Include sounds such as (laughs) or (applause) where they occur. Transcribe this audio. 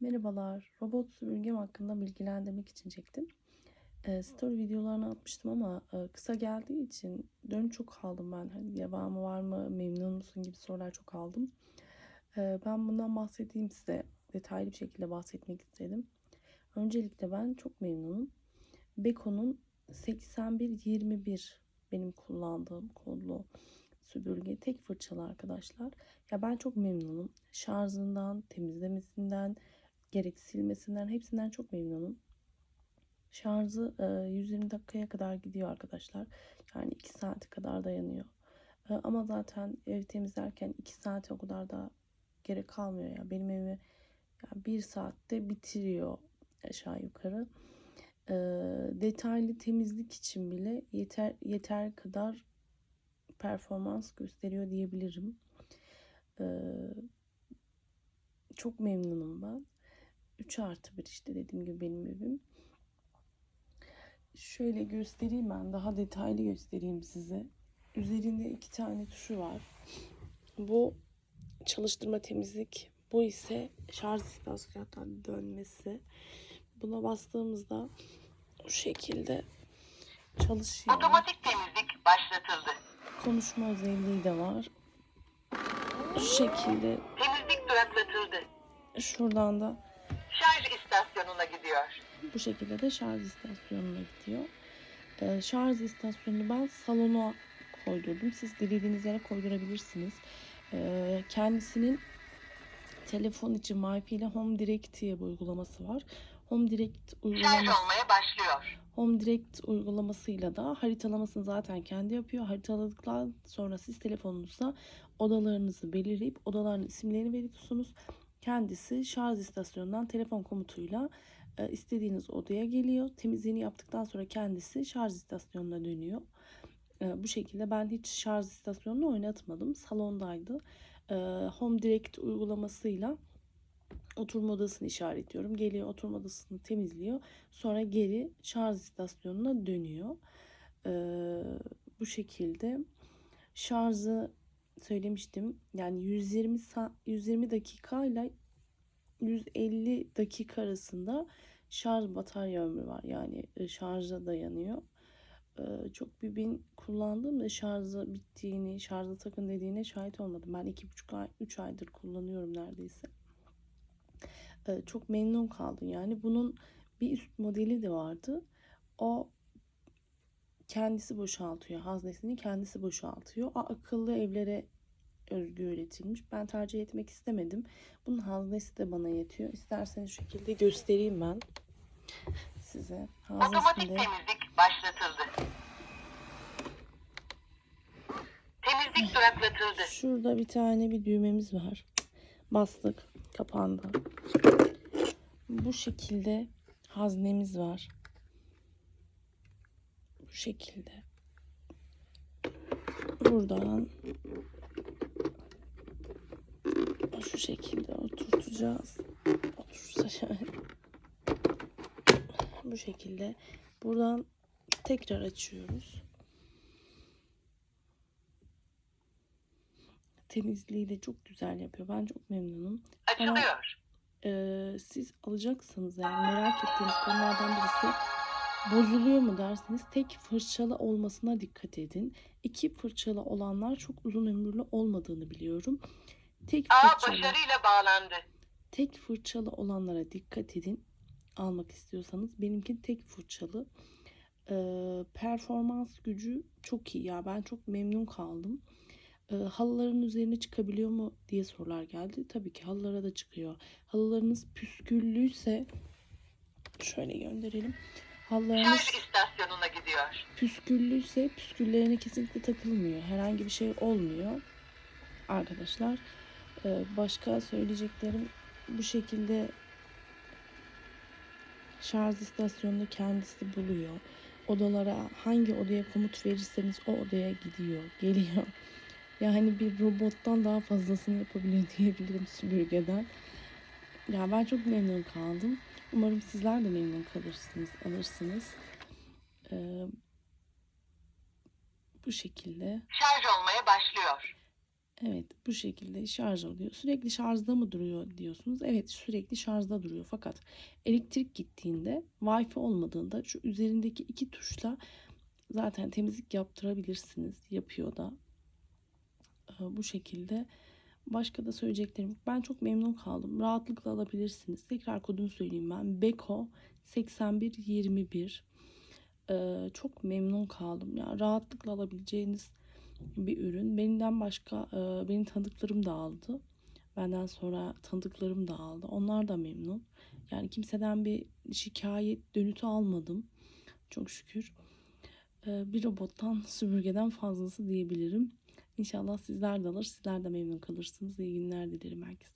Merhabalar, robot süpürgem hakkında bilgilendirmek için çektim. Eee, story videolarını atmıştım ama e, kısa geldiği için dönüş çok aldım ben. Hani devamı var mı, memnun musun gibi sorular çok aldım. Eee, ben bundan bahsedeyim size. Detaylı bir şekilde bahsetmek istedim. Öncelikle ben çok memnunum. Beko'nun 8121 benim kullandığım kodlu süpürge. Tek fırçalı arkadaşlar. Ya ben çok memnunum. Şarjından, temizlemesinden, gerek silmesinden hepsinden çok memnunum. Şarjı e, 120 dakikaya kadar gidiyor arkadaşlar. Yani 2 saate kadar dayanıyor. E, ama zaten ev temizlerken 2 saate o kadar da gerek kalmıyor ya. Benim evimi yani 1 saatte bitiriyor aşağı yukarı. E, detaylı temizlik için bile yeter yeter kadar performans gösteriyor diyebilirim. E, çok memnunum ben. 3 artı 1 işte dediğim gibi benim evim. Şöyle göstereyim ben daha detaylı göstereyim size. Üzerinde iki tane tuşu var. Bu çalıştırma temizlik. Bu ise şarj istasyonundan dönmesi. Buna bastığımızda bu şekilde çalışıyor. Otomatik temizlik başlatıldı. Konuşma özelliği de var. Şu şekilde Temizlik duraklatıldı. şuradan da Şarj istasyonuna gidiyor. Bu şekilde de şarj istasyonuna gidiyor. Ee, şarj istasyonunu ben salona koydurdum. Siz dilediğiniz yere koydurabilirsiniz. Ee, kendisinin telefon için Wi-Fi ile Home Direct diye bir uygulaması var. Home Direct Şarj uygulaması olmaya başlıyor. Home Direct uygulamasıyla da haritalamasını zaten kendi yapıyor. Haritaladıktan sonra siz telefonunuzda odalarınızı belirleyip odaların isimlerini veriyorsunuz. Kendisi şarj istasyonundan telefon komutuyla e, istediğiniz odaya geliyor. Temizliğini yaptıktan sonra kendisi şarj istasyonuna dönüyor. E, bu şekilde ben hiç şarj istasyonunu oynatmadım. Salondaydı. E, Home Direct uygulamasıyla oturma odasını işaretliyorum. Geliyor oturma odasını temizliyor. Sonra geri şarj istasyonuna dönüyor. Bu şekilde şarjı söylemiştim. Yani 120 sa- 120 dakika ile 150 dakika arasında şarj batarya ömrü var. Yani e, şarja dayanıyor. Ee, çok bir bin kullandığımda şarjı bittiğini, şarjı takın dediğine şahit olmadım. Ben 2,5 ay, 3 aydır kullanıyorum neredeyse. Ee, çok memnun kaldım. Yani bunun bir üst modeli de vardı. O kendisi boşaltıyor. Haznesini kendisi boşaltıyor. O akıllı evlere özgü üretilmiş. Ben tercih etmek istemedim. Bunun haznesi de bana yetiyor. İsterseniz şu şekilde göstereyim ben size. Otomatik Haznesinde temizlik başlatıldı. Temizlik duraklatıldı. şurada bir tane bir düğmemiz var. Bastık. Kapandı. Bu şekilde haznemiz var. Bu şekilde. Buradan şu şekilde oturtacağız. Otursa şöyle. Bu şekilde. Buradan tekrar açıyoruz. Temizliği de çok güzel yapıyor. Ben çok memnunum. Açılıyor. Ee, siz alacaksanız yani merak ettiğiniz konulardan birisi bozuluyor mu derseniz tek fırçalı olmasına dikkat edin. İki fırçalı olanlar çok uzun ömürlü olmadığını biliyorum. Tek Ağ fırçalı, başarıyla bağlandı. tek fırçalı olanlara dikkat edin. Almak istiyorsanız benimki tek fırçalı. Ee, performans gücü çok iyi ya ben çok memnun kaldım. Ee, halıların üzerine çıkabiliyor mu diye sorular geldi. Tabii ki halılara da çıkıyor. Halılarınız püsküllüyse şöyle gönderelim. Halılarınız Şarj istasyonuna gidiyor. püsküllüyse püsküllerine kesinlikle takılmıyor. Herhangi bir şey olmuyor. Arkadaşlar Ee, başka söyleyeceklerim bu şekilde şarj istasyonunu kendisi buluyor. Odalara hangi odaya komut verirseniz o odaya gidiyor, geliyor. (laughs) Yani bir robottan daha fazlasını yapabiliyor diyebilirim süpürgeden. Ya ben çok memnun kaldım. Umarım sizler de memnun kalırsınız, alırsınız. Ee, bu şekilde. Şarj olmaya başlıyor. Evet, bu şekilde şarj oluyor. Sürekli şarjda mı duruyor diyorsunuz? Evet, sürekli şarjda duruyor. Fakat elektrik gittiğinde, Wi-Fi olmadığında şu üzerindeki iki tuşla zaten temizlik yaptırabilirsiniz. Yapıyor da. Ee, Bu şekilde. Başka da söyleyeceklerim. Ben çok memnun kaldım. Rahatlıkla alabilirsiniz. Tekrar kodunu söyleyeyim ben. Beko 8121. Ee, çok memnun kaldım. Ya rahatlıkla alabileceğiniz bir ürün. Benden başka e, benim tanıdıklarım da aldı. Benden sonra tanıdıklarım da aldı. Onlar da memnun. Yani kimseden bir şikayet dönütü almadım. Çok şükür. Ee, bir robottan (laughs) süpürgeden fazlası diyebilirim. İnşallah sizler de alır, sizler de memnun kalırsınız. İyi günler dilerim herkese.